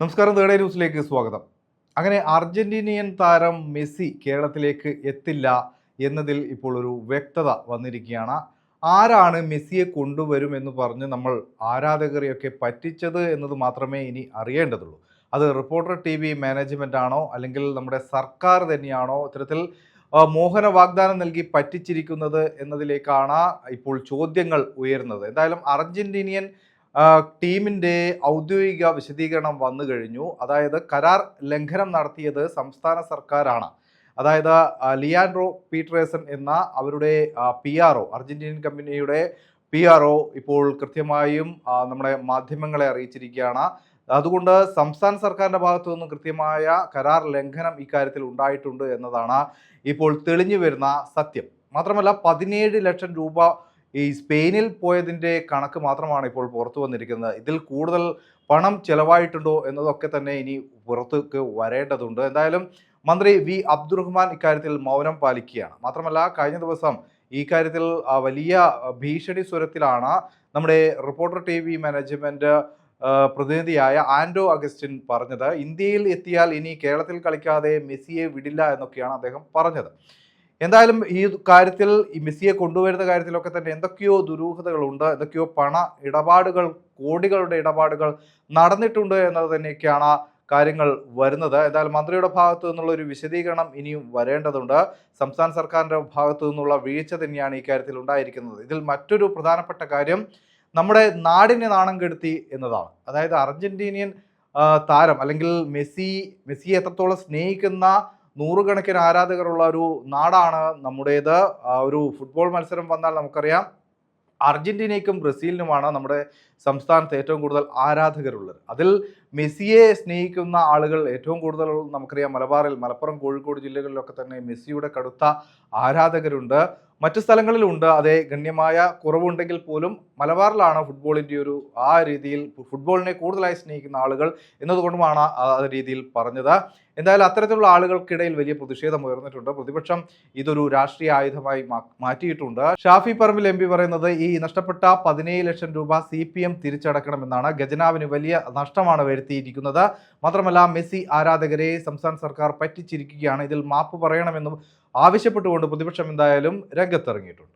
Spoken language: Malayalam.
നമസ്കാരം തേടേ ന്യൂസിലേക്ക് സ്വാഗതം. അങ്ങനെ അർജന്റീനിയൻ താരം മെസ്സി കേരളത്തിലേക്ക് എത്തില്ല എന്നതിൽ ഇപ്പോൾ ഒരു വ്യക്തത വന്നിരിക്കുകയാണ്. ആരാണ് മെസ്സിയെ കൊണ്ടുവരും എന്ന് പറഞ്ഞ് നമ്മൾ ആരാധകരെയൊക്കെ പറ്റിച്ചത് എന്നത് മാത്രമേ ഇനി അറിയേണ്ടതുള്ളൂ. അത് റിപ്പോർട്ടർ ടി വി മാനേജ്മെന്റ് ആണോ അല്ലെങ്കിൽ നമ്മുടെ സർക്കാർ തന്നെയാണോ ഇത്തരത്തിൽ മോഹന വാഗ്ദാനം നൽകി പറ്റിച്ചിരിക്കുന്നത് എന്നതിലേക്കാണ് ഇപ്പോൾ ചോദ്യങ്ങൾ ഉയരുന്നത്. എന്തായാലും അർജന്റീനിയൻ ആ, ടീമിന്റെ ഔദ്യോഗിക വിശദീകരണം വന്നു കഴിഞ്ഞു. അതായത് കരാർ ലംഘനം നടത്തിയത് സംസ്ഥാന സർക്കാരാണ്. അതായത് ലിയാൻഡ്രോ പീട്രേസൺ എന്ന അവരുടെ പി ആർ ഒ അർജന്റീനിയൻ കമ്പനിയുടെ പി ആർ ഒ ഇപ്പോൾ കൃത്യമായും നമ്മുടെ മാധ്യമങ്ങളെ അറിയിച്ചിരിക്കുകയാണ്. അതുകൊണ്ട് സംസ്ഥാന സർക്കാരിന്റെ ഭാഗത്തു നിന്നും കൃത്യമായ കരാർ ലംഘനം ഇക്കാര്യത്തിൽ ഉണ്ടായിട്ടുണ്ട് എന്നതാണ് ഇപ്പോൾ തെളിഞ്ഞു വരുന്ന സത്യം. മാത്രമല്ല പതിനേഴ് ലക്ഷം രൂപ ഈ സ്പെയിനിൽ പോയതിന്റെ കണക്ക് മാത്രമാണ് ഇപ്പോൾ പുറത്തു വന്നിരിക്കുന്നത്. ഇതിൽ കൂടുതൽ പണം ചെലവായിട്ടുണ്ടോ എന്നതൊക്കെ തന്നെ ഇനി പുറത്തേക്ക് വരേണ്ടതുണ്ട്. എന്തായാലും മന്ത്രി വി. അബ്ദുറഹ്മാൻ ഇക്കാര്യത്തിൽ മൗനം പാലിക്കുകയാണ്. മാത്രമല്ല കഴിഞ്ഞ ദിവസം ഈ കാര്യത്തിൽ വലിയ ഭീഷണി സ്വരത്തിലാണ് നമ്മുടെ റിപ്പോർട്ടർ ടി വി മാനേജ്മെന്റ് പ്രതിനിധിയായ ആൻഡോ അഗസ്റ്റിൻ പറഞ്ഞത്. ഇന്ത്യയിൽ എത്തിയാൽ ഇനി കേരളത്തിൽ കളിക്കാതെ മെസ്സിയെ വിടില്ല എന്നൊക്കെയാണ് അദ്ദേഹം പറഞ്ഞത്. എന്തായാലും ഈ കാര്യത്തിൽ ഈ മെസ്സിയെ കൊണ്ടുവരുന്ന കാര്യത്തിലൊക്കെ തന്നെ എന്തൊക്കെയോ ദുരൂഹതകളുണ്ട് എന്തൊക്കെയോ പണ ഇടപാടുകൾ കോടികളുടെ ഇടപാടുകൾ നടന്നിട്ടുണ്ട് എന്നത് തന്നെയൊക്കെയാണ് കാര്യങ്ങൾ വരുന്നത്. എന്തായാലും മന്ത്രിയുടെ ഭാഗത്തു നിന്നുള്ള ഒരു വിശദീകരണം ഇനിയും വരേണ്ടതുണ്ട്. സംസ്ഥാന സർക്കാരിന്റെ ഭാഗത്തു നിന്നുള്ള വീഴ്ച തന്നെയാണ് ഈ കാര്യത്തിൽ ഉണ്ടായിരിക്കുന്നത്. ഇതിൽ മറ്റൊരു പ്രധാനപ്പെട്ട കാര്യം നമ്മുടെ നാടിനെ നാണം കെടുത്തി എന്നതാണ്. അതായത് അർജന്റീനിയൻ താരം അല്ലെങ്കിൽ മെസ്സി മെസ്സിയെ എത്രത്തോളം സ്നേഹിക്കുന്ന നൂറുകണക്കിന് ആരാധകരുള്ള ഒരു നാടാണ് നമ്മുടേത്. ഒരു ഫുട്ബോൾ മത്സരം വന്നാൽ നമുക്കറിയാം അർജന്റീനയ്ക്കും ബ്രസീലിനുമാണ് നമ്മുടെ സംസ്ഥാനത്ത് ഏറ്റവും കൂടുതൽ ആരാധകരുള്ളത്. അതിൽ മെസ്സിയെ സ്നേഹിക്കുന്ന ആളുകൾ ഏറ്റവും കൂടുതൽ നമുക്കറിയാം മലബാറിൽ മലപ്പുറം കോഴിക്കോട് ജില്ലകളിലൊക്കെ തന്നെ മെസ്സിയുടെ കടുത്ത ആരാധകരുണ്ട്. മറ്റു സ്ഥലങ്ങളിലുണ്ട്. അതേ ഗണ്യമായ കുറവുണ്ടെങ്കിൽ പോലും മലബാറിലാണ് ഫുട്ബോളിന്റെ ഒരു ആ രീതിയിൽ ഫുട്ബോളിനെ കൂടുതലായി സ്നേഹിക്കുന്ന ആളുകൾ എന്നതുകൊണ്ടുമാണ് ആ രീതിയിൽ പറഞ്ഞത്. എന്തായാലും അത്തരത്തിലുള്ള ആളുകൾക്കിടയിൽ വലിയ പ്രതിഷേധം ഉയർന്നിട്ടുണ്ട്. പ്രതിപക്ഷം ഇതൊരു രാഷ്ട്രീയ ആയുധമായി മാറ്റിയിട്ടുണ്ട്. ഷാഫി പറമ്പിൽ എം പി പറയുന്നത് ഈ നഷ്ടപ്പെട്ട പതിനേഴ് ലക്ഷം രൂപ സി പി എം തിരിച്ചടക്കണമെന്നാണ്. ഖജനാവിന് വലിയ നഷ്ടമാണ് വരുത്തിയിരിക്കുന്നത്. മാത്രമല്ല മെസ്സി ആരാധകരെ സംസ്ഥാന സർക്കാർ പറ്റിച്ചിരിക്കുകയാണ്. ഇതിൽ മാപ്പ് പറയണമെന്നും ആവശ്യപ്പെട്ടുകൊണ്ട് പ്രതിപക്ഷം എന്തായാലും രംഗത്തിറങ്ങിയിട്ടുണ്ട്.